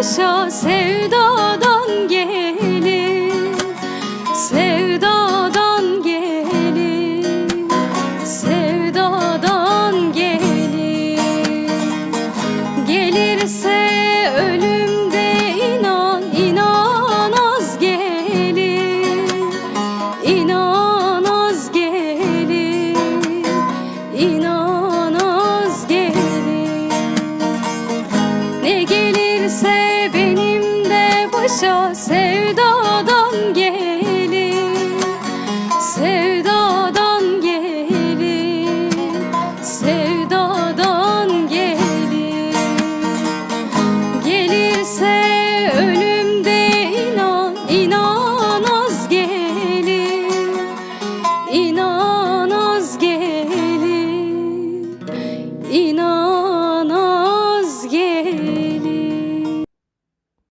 başa sevdadan gelir Sevdadan gelir Sevdadan gelir Gelirse yaşa sevdadan gelir Sevdadan gelir Sevdadan gelir Gelirse ölümde inan inan az gelir İnan az gelir İnan